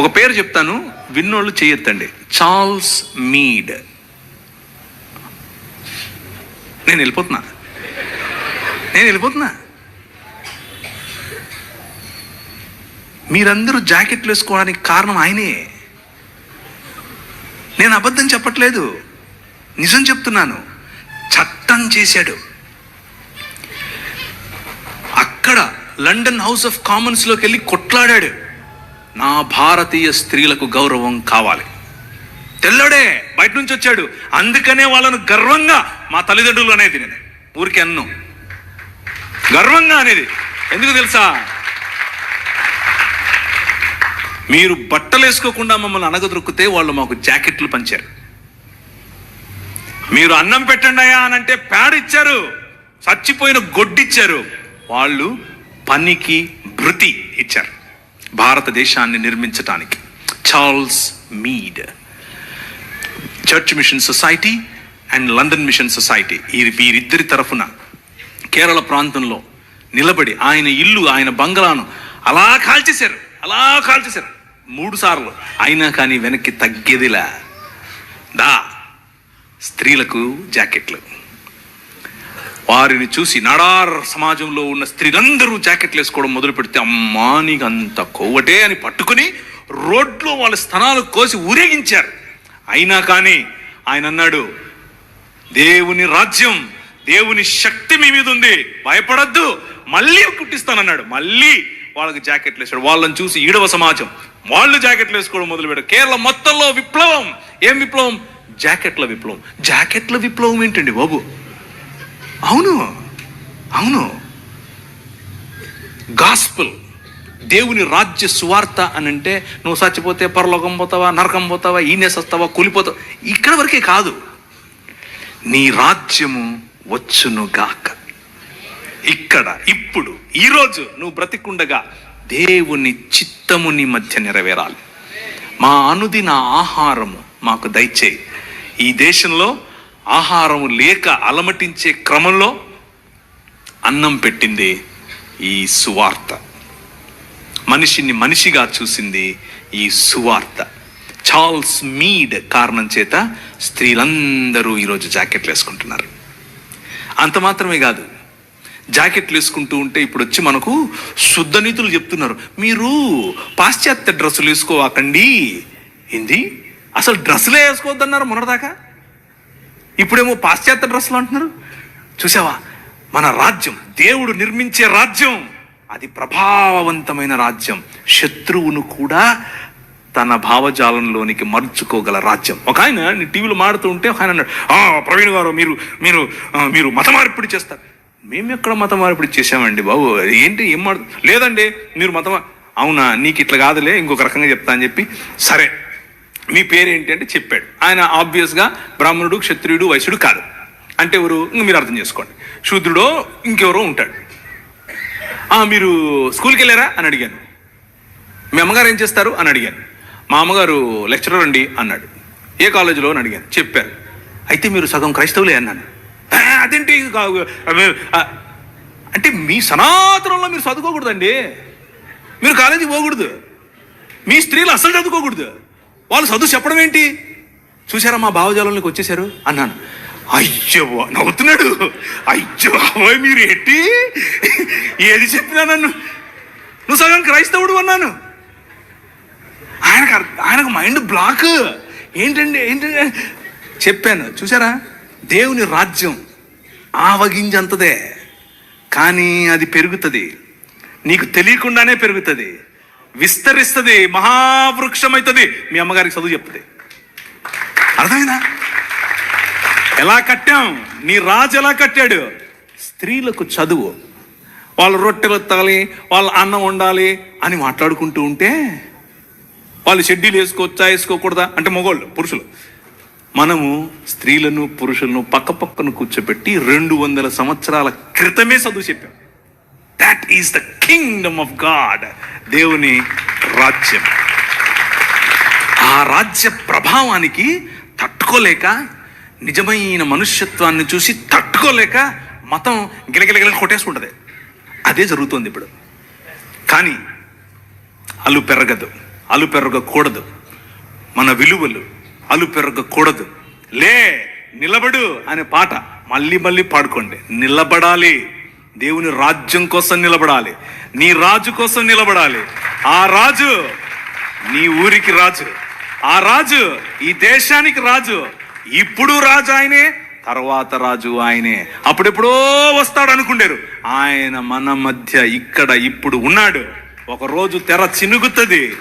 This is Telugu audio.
ఒక పేరు చెప్తాను విన్నోళ్ళు చేయొద్దండి. Charles Mead. నేను వెళ్ళిపోతున్నా. నేను వెళ్ళిపోతున్నా. మీరందరూ జాకెట్లు వేసుకోవడానికి కారణం ఆయనే. నేను అబద్ధం చెప్పట్లేదు. నిజం చెప్తున్నాను. చట్టం చేశాడు. అక్కడ లండన్ హౌస్ ఆఫ్ కామన్స్లోకి వెళ్ళి కొట్లాడాడు. నా భారతీయ స్త్రీలకు గౌరవం కావాలి. తెల్లడే బయట నుంచి వచ్చాడు. అందుకనే వాళ్ళను గర్వంగా మా తల్లిదండ్రులు అనేది నేను ఊరికి అన్ను. గర్వంగా అనేది. ఎందుకు తెలుసా? మీరు బట్టలు వేసుకోకుండా మమ్మల్ని అనగదొరికితే వాళ్ళు మాకు జాకెట్లు పంచారు. మీరు అన్నం పెట్టండి అయ్యా అని అంటే ప్యాడ్ ఇచ్చారు. చచ్చిపోయిన గొడ్డిచ్చారు. వాళ్ళు పనికి భృతి ఇచ్చారు. భారతదేశాన్ని నిర్మించటానికి. Charles Mead Church Mission Society and London Mission Society ఈ వీరిద్దరి తరఫున కేరళ ప్రాంతంలో నిలబడి ఆయన ఇల్లు ఆయన బంగ్లాను అలా కాల్చేశారు. అలా కాల్చేశారు. మూడు సార్లు. అయినా కానీ వెనక్కి తగ్గేదిలా. దా స్త్రీలకు జాకెట్లు. వారిని చూసి నడార్ సమాజంలో ఉన్న స్త్రీలందరూ జాకెట్లు వేసుకోవడం మొదలు పెడితే అమ్మా నీకు అంత కొవ్వటే అని పట్టుకుని రోడ్లో వాళ్ళ స్థనాలు కోసి ఊరేగించారు. అయినా కానీ ఆయన అన్నాడు దేవుని రాజ్యం దేవుని శక్తి మీ మీద ఉంది భయపడద్దు మళ్ళీ కుట్టిస్తానన్నాడు. మళ్ళీ వాళ్ళకి జాకెట్లు వేసాడు వాళ్ళని చూసి ఈడవ సమాజం వాళ్ళు జాకెట్లు వేసుకోవడం మొదలుపెట్టారు కేరళ మొత్తంలో విప్లవం. ఏం విప్లవం? జాకెట్ల విప్లవం. జాకెట్ల విప్లవం ఏంటండి బాబు? అవును. అవును. గాస్పుల్. దేవుని రాజ్య సువార్త అని అంటే నువ్వు చచ్చిపోతే పరలోకం పోతావా నరకం పోతావా ఈనే వస్తావా కూలిపోతావా? ఇక్కడ వరకే కాదు. నీ రాజ్యము వచ్చునుగాక ఇక్కడ ఇప్పుడు ఈరోజు నువ్వు బ్రతికుండగా దేవుని చిత్తము నీ మధ్య నెరవేరాలి. మా అనుదిన ఆహారము మాకు దయచేయి. ఈ దేశంలో ఆహారం లేక అలమటించే క్రమంలో అన్నం పెట్టింది ఈ సువార్త. మనిషిని మనిషిగా చూసింది ఈ సువార్త. చార్ల్స్ మీడ్ కారణం చేత స్త్రీలందరూ ఈరోజు జాకెట్లు వేసుకుంటున్నారు. అంత మాత్రమే కాదు జాకెట్లు వేసుకుంటూ ఉంటే ఇప్పుడు వచ్చి మనకు శుద్ధనీతులు చెప్తున్నారు. మీరు పాశ్చాత్య డ్రెస్సులు వేసుకోవాకండి. ఏంది? అసలు డ్రెస్సులే వేసుకోవద్దన్నారు మొన్నటిదాకా. ఇప్పుడేమో పాశ్చాత్య డ్రెస్సులు అంటున్నారు. చూసావా మన రాజ్యం దేవుడు నిర్మించే రాజ్యం. అది ప్రభావవంతమైన రాజ్యం. శత్రువును కూడా తన భావజాలంలోనికి మర్చుకోగల రాజ్యం. ఒక ఆయన టీవీలో మాడుతూ ఉంటే ఒక ఆయన అన్నాడు ప్రవీణ్ గారు మీరు మీరు మీరు మత మార్పిడి చేస్తారు. మేము ఎక్కడ మత మార్పిడి చేసామండి బాబు? ఏంటి ఏం మాడు లేదండి మీరు మత అవునా నీకు ఇట్లా కాదులే ఇంకొక రకంగా చెప్తా అని చెప్పి సరే మీ పేరేంటి అంటే చెప్పాడు. ఆయన ఆబ్వియస్గా బ్రాహ్మణుడు క్షత్రియుడు వైశ్యుడు కాదు. అంటే ఎవరు? ఇంక మీరు అర్థం చేసుకోండి. శూద్రుడో ఇంకెవరో ఉంటాడు. "ఆ, మీరు స్కూల్కి వెళ్ళారా? అని అడిగాను. మీ అమ్మగారు ఏం చేస్తారు? అని అడిగాను. మా అమ్మగారు లెక్చరర్ అండి అన్నాడు. ఏ కాలేజీలో? అని అడిగాను. చెప్పారు. అయితే మీరు సగం క్రైస్తవులే అన్నాను. అదేంటి? కా- అంటే మీ సనాతనంలో మీరు చదువుకోకూడదండి. మీరు కాలేజీకి పోకూడదు. మీ స్త్రీలు అసలు చదువుకోకూడదు. వాళ్ళు చదువు చెప్పడం ఏంటి? చూసారా మా భావజాలంలోకి వచ్చేసారు అన్నాను. అయ్యో నవ్వుతున్నాడు. అయ్యో బాబోయ్ మీరు ఎట్టి ఏది చెప్పినా నన్ను? నువ్వు సగం క్రైస్తవుడు అన్నాను. ఆయనకు అర్థ- ఆయనకు మైండ్ బ్లాక్ ఏంటండి ఏంటండి? చెప్పాను. చూసారా దేవుని రాజ్యం ఆవగింజంతదే. కానీ అది పెరుగుతుంది. నీకు తెలియకుండానే పెరుగుతుంది. విస్తరిస్తుంది మహావృక్షం అవుతుంది మీ అమ్మగారికి చదువు చెప్తుంది అర్థమైందా? ఎలా కట్టాం? నీ రాజు ఎలా కట్టాడు? స్త్రీలకు చదువు. వాళ్ళు రొట్టెలు ఎత్తాలి వాళ్ళ అన్నం వండాలి అని మాట్లాడుకుంటూ ఉంటే వాళ్ళు షెడ్యూల్ వేసుకోవచ్చా వేసుకోకూడదా? అంటే మగోళ్ళు పురుషులు. మనము స్త్రీలను పురుషులను పక్క పక్కన కూర్చోబెట్టి రెండు వందల సంవత్సరాల క్రితమే చదువు చెప్పాం. That is the kingdom of God దేవుని రాజ్యం. ఆ రాజ్య ప్రభావానికి తట్టుకోలేక నిజమైన మనుష్యత్వాన్ని చూసి తట్టుకోలేక మతం గిలగిలగిల కొట్టేసుకుంటుంది. అదే జరుగుతుంది ఇప్పుడు. కానీ అల్లు పెరగదు అలుపెరగకూడదు మన విలువలు అలుపెరగకూడదు లే నిలబడు అనే పాట మళ్ళీ మళ్ళీ పాడుకోండి. నిలబడాలి. దేవుని రాజ్యం కోసం నిలబడాలి. నీ రాజు కోసం నిలబడాలి. ఆ రాజు నీ ఊరికి రాజు. ఆ రాజు ఈ దేశానికి రాజు. ఇప్పుడు రాజు ఆయనే తర్వాత రాజు ఆయనే. అప్పుడెప్పుడో వస్తాడు అనుకుంటారు ఆయన మన మధ్య ఇక్కడ ఇప్పుడు ఉన్నాడు. ఒక రోజు తెర చినుగుతుంది.